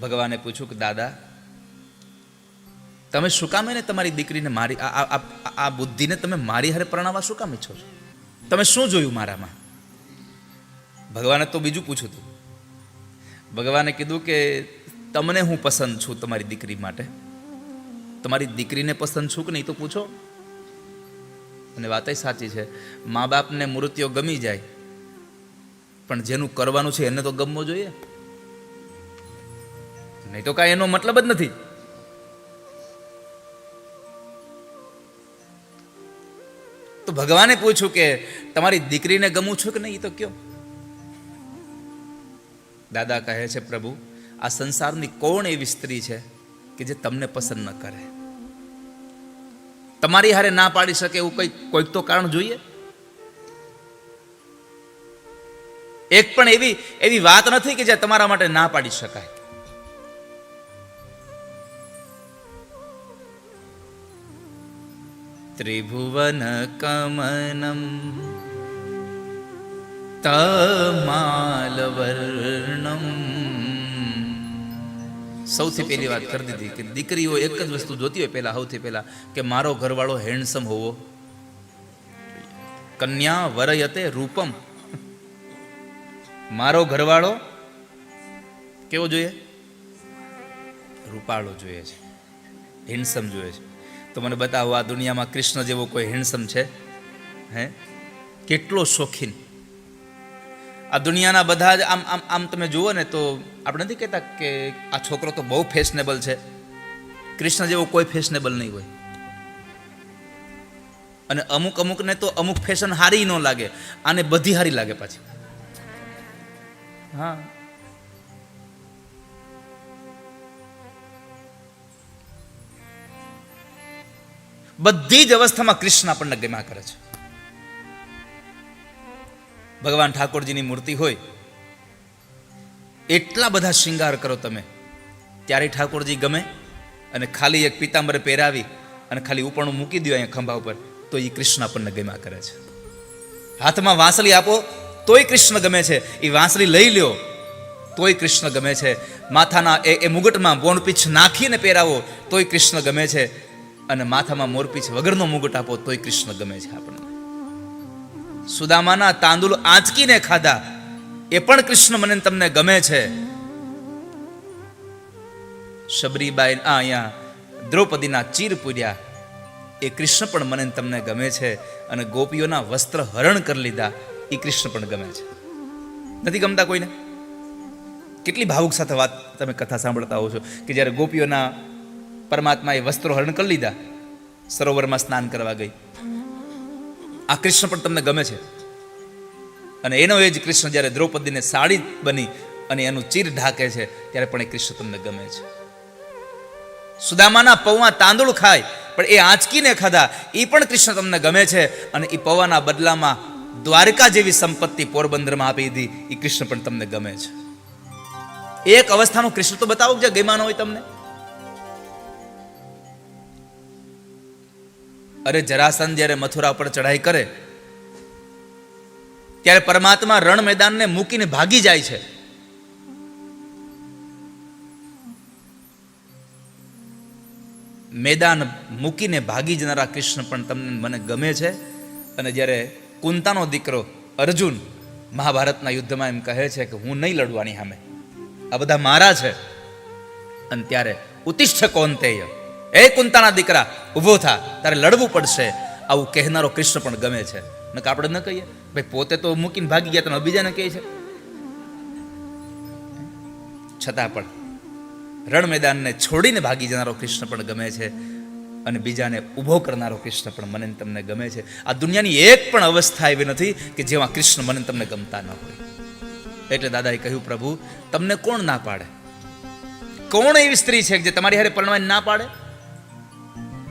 ભગવાને પૂછ્યું કે, દાદા, તમે શું કામ એને તમારી દીકરીને મારી, આ, આ- બુદ્ધિને તમે મારી હારે પરણાવવા શું કામ ઈચ્છો છો? તમે શું જોયું મારામાં? ભગવાને તો બીજું પૂછ્યું હતું. ભગવાને કીધું કે, તમને હું પસંદ છું તમારી દીકરી માટે. તમારી દીકરીને પસંદ છું કે નહીં તો પૂછો. અને વાત સાચી છે. મા બાપને મૂર્તિઓ ગમી જાય, પણ જેનું કરવાનું છે એને તો ગમવો જોઈએ. નહીં તો કાંઈ એનો મતલબ જ નથી. તો ભગવાને પૂછ્યું કે, તમારી દીકરીને ગમું છું કે નહીં? એ તો કયો. દાદા કહે છે, પ્રભુ, આ સંસારની કોણ એવી સ્ત્રી છે કે જે તમને પસંદ ન કરે? તમારી હારે ના પાડી શકે એવું કઈ, કોઈક તો કારણ જોઈએ? એક પણ એવી એવી વાત નથી કે જે તમારા માટે ના પાડી શકાય. ત્રિભુવન કમનમ તમાલવર્ણમ સૌથી પહેલી વાત કરી દીધી કે દીકરીઓ એક જ વસ્તુ જોતી હોય પહેલા સૌથી પહેલા કે મારો ઘરવાળો હેન્ડસમ હોવો. કન્યા વરયતે રૂપમ. મારો ઘરવાળો કેવો જોઈએ? રૂપાળો જોઈએ છે. હેન્ડસમ જોઈએ છે. તો મને બતાવો, આ દુનિયામાં કૃષ્ણ જેવો કોઈ હેન્ડસમ છે? હે? કેટલો શોખીન. આ દુનિયાના બધા જ, આમ આમ આમ તમે જુઓ ને તો આપણે નથી કહેતા કે આ છોકરો તો બહુ ફેશનેબલ છે. કૃષ્ણ જેવો કોઈ ફેશનેબલ નહીં હોય. અને અમુક, અમુકને તો અમુક ફેશન હારી ન લાગે, આને બધી હારી લાગે પાછી. હા. બધી જ અવસ્થામાં કૃષ્ણ આપણને ગમ્યા કરે છે. ભગવાન ઠાકોરજીની મૂર્તિ હોય, એટલા બધા શૃંગાર કરો તમે. ત્યારે ઠાકોરજી ગમે અને ખાલી એક પિતાંબર પહેરાવી અને ખાલી ઉપરણું મૂકી દો અહીંયા ખંભા ઉપર, તો એ કૃષ્ણ આપણને ગમ્યા કરે છે. હાથમાં વાંસળી આપો, તોય કૃષ્ણ ગમે છે. એ વાંસળી લઈ લ્યો, તોય કૃષ્ણ ગમે છે. માથાના એ એ મુગટમાં બોનપીછ નાખીને પહેરાવો, તોય કૃષ્ણ ગમે છે. અને માથામાં મોરપીછ વગરનો મુગટ આપો, તોય કૃષ્ણ ગમે છે આપણને. સુદામાના તાંદુલ આંચકીને ખાધા, એ પણ કૃષ્ણ મને તમને ગમે છે. શબરીબાઈ આ અહીંયા દ્રૌપદીના ચીર પૂર્યા, એ કૃષ્ણ પણ મને તમને ગમે છે અને ગોપીઓના વસ્ત્ર હરણ કરી લીધા, એ કૃષ્ણ પણ ગમે છે. નથી ગમતા કોઈને? કેટલી ભાવુક સાથે વાત તમે કથા સાંભળતા હો છો કે જ્યારે ગોપીઓના પરમાત્માએ વસ્ત્રો હરણ કરી લીધા. સરોવરમાં સ્નાન કરવા ગઈ. આ કૃષ્ણ પણ તમને ગમે છે. અને એનો એ જ કૃષ્ણ જ્યારે દ્રૌપદીને સાડી બની અને એનું ચીર ઢાકે છે, ત્યારે પણ એ કૃષ્ણ તમને ગમે છે. સુદામાના પૌવા તાંદુળ ખાય, પણ એ આંચકીને ખાધા. એ પણ કૃષ્ણ તમને ગમે છે. અને એ પૌવાના બદલામાં દ્વારકા જેવી સંપત્તિ પોરબંદરમાં આપી દીધી. એ કૃષ્ણ પણ તમને ગમે છે. એક અવસ્થાનો કૃષ્ણ તો બતાવો જે ગેમાનો હોય તમને. અરે જરાસંધ જ્યારે મથુરા પર ચઢાઈ કરે, ત્યારે પરમાત્મા રણ મેદાનને મૂકીને ભાગી જાય છે. મેદાન મૂકીને ભાગી જનારા કૃષ્ણ પણ તમને મને ગમે છે. અને જ્યારે કુંતાનો દીકરો અર્જુન મહાભારતના યુદ્ધમાં એમ કહે છે કે હું નહીં લડવાની સામે. આ બધા મારા છે. અને ત્યારે ઉતિષ્ઠ કોંતેય એ કુંતાના દીકરા, ઊભો થા, તારે લડવું પડશે. આવું કહેનારો કૃષ્ણ પણ ગમે છે. નકર આપણે ન કહીએ. ભાઈ, પોતે તો મૂકીને ભાગી ગયા તો બીજાને કહે છે. છતાં પણ રણ મેદાનને છોડીને ભાગી જનારો કૃષ્ણ પણ ગમે છે અને બીજાને ઊભો કરનારો કૃષ્ણ પણ મને તમને ગમે છે. આ દુનિયાની એક પણ અવસ્થા એવી નથી કે જેમાં કૃષ્ણ મને તમને ગમતા ન હોય. એટલે દાદાએ કહ્યું, પ્રભુ, તમને કોણ ના પાડે? કોણ એવી સ્ત્રી છે કે જે તમારી હારે પરણવાની ના પાડે?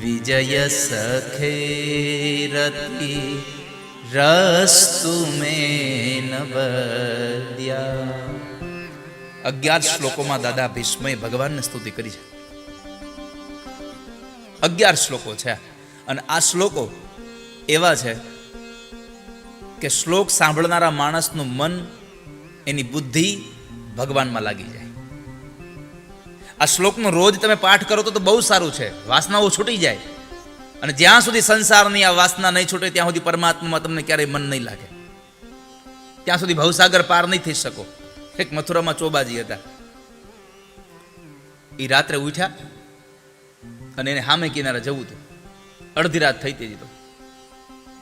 વરાંબરમ સખેરતી રસ્તુ મે નવદ્યા અગિયાર શ્લોકોમાં દાદા ભીષ્મએ ભગવાનને સ્તુતિ કરી છે। અગિયાર શ્લોકો છે અને આ શ્લોકો એવા છે કે શ્લોક સાંભળનારા માણસનું મન એની બુદ્ધિ ભગવાનમાં લાગી જાય. આ શ્લોકનો રોજ તમે પાઠ કરો તો બહુ સારું છે. વાસનાઓ છૂટી જાય. અને જ્યાં સુધી સંસારની આ વાસના નહીં છૂટે, ત્યાં સુધી પરમાત્મામાં તમને ક્યારેય મન નહીં લાગે. ત્યાં સુધી ભવસાગર પાર નહીં થઈ શકો. એક મથુરામાં ચોબાજી હતા. એ રાત્રે ઉઠ્યા અને એને સામે કિનારે જવું હતું. અડધી રાત થઈ હતી તો.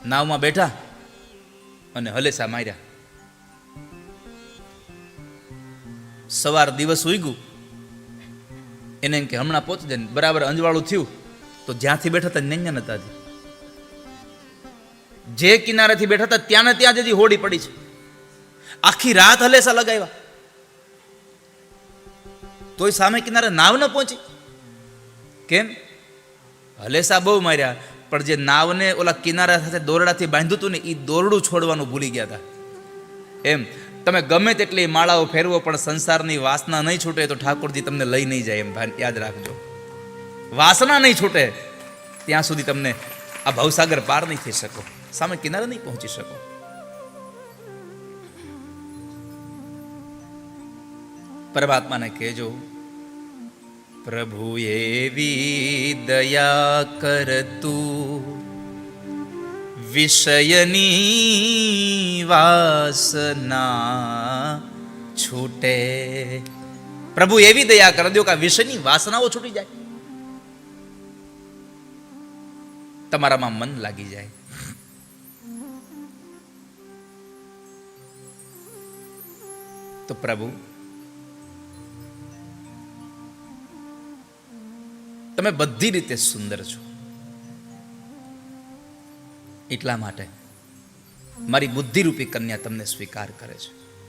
નાવમાં બેઠા અને હલેસા માર્યા. સવાર દિવસ ઉગ્યું એને કે, હમણાં પહોંચી જાય બરાબર, અંજવાળું થયું. તો જ્યાંથી બેઠા હતા ત્યાં નતા જે કિનારેથી બેઠા હતા ત્યાં ને ત્યાં જ હોડી પડી છે. આખી રાત હલેસા લગાવ્યા. તોય સામે કિનારે નાવ ન પહોંચી. કેમ? હલેસા બહુ માર્યા. પણ જે નાવને ઓલા કિનારા સાથે દોરડાથી બાંધ્યું હતું ને એ દોરડું છોડવાનું ભૂલી ગયા હતા. એમ. તમે ગમે તેટલી માળાઓ ફેરવો પણ સંસારની વાસના નહીં છૂટે તો ઠાકોરજી તમને લઈ નહીં જાય એમ યાદ રાખજો. વાસના નહીં છૂટે, ત્યાં સુધી તમને આ ભવસાગર પાર નહીં થઈ શકો, સામે કિનારે નહીં પહોંચી શકો. પરમાત્માને કહેજો પ્રભુ એવી દયા કરતું વિષયની વાસના છૂટે. પ્રભુ એવી દયા કરી દો કે આ વિષયની વાસનાઓ છૂટી જાય. તમારામાં મન લાગી જાય. તો પ્રભુ, તમે બધી રીતે સુંદર છો. એટલા માટે. મારી બુદ્ધિરૂપી કન્યા તમને સ્વીકાર કરે છે.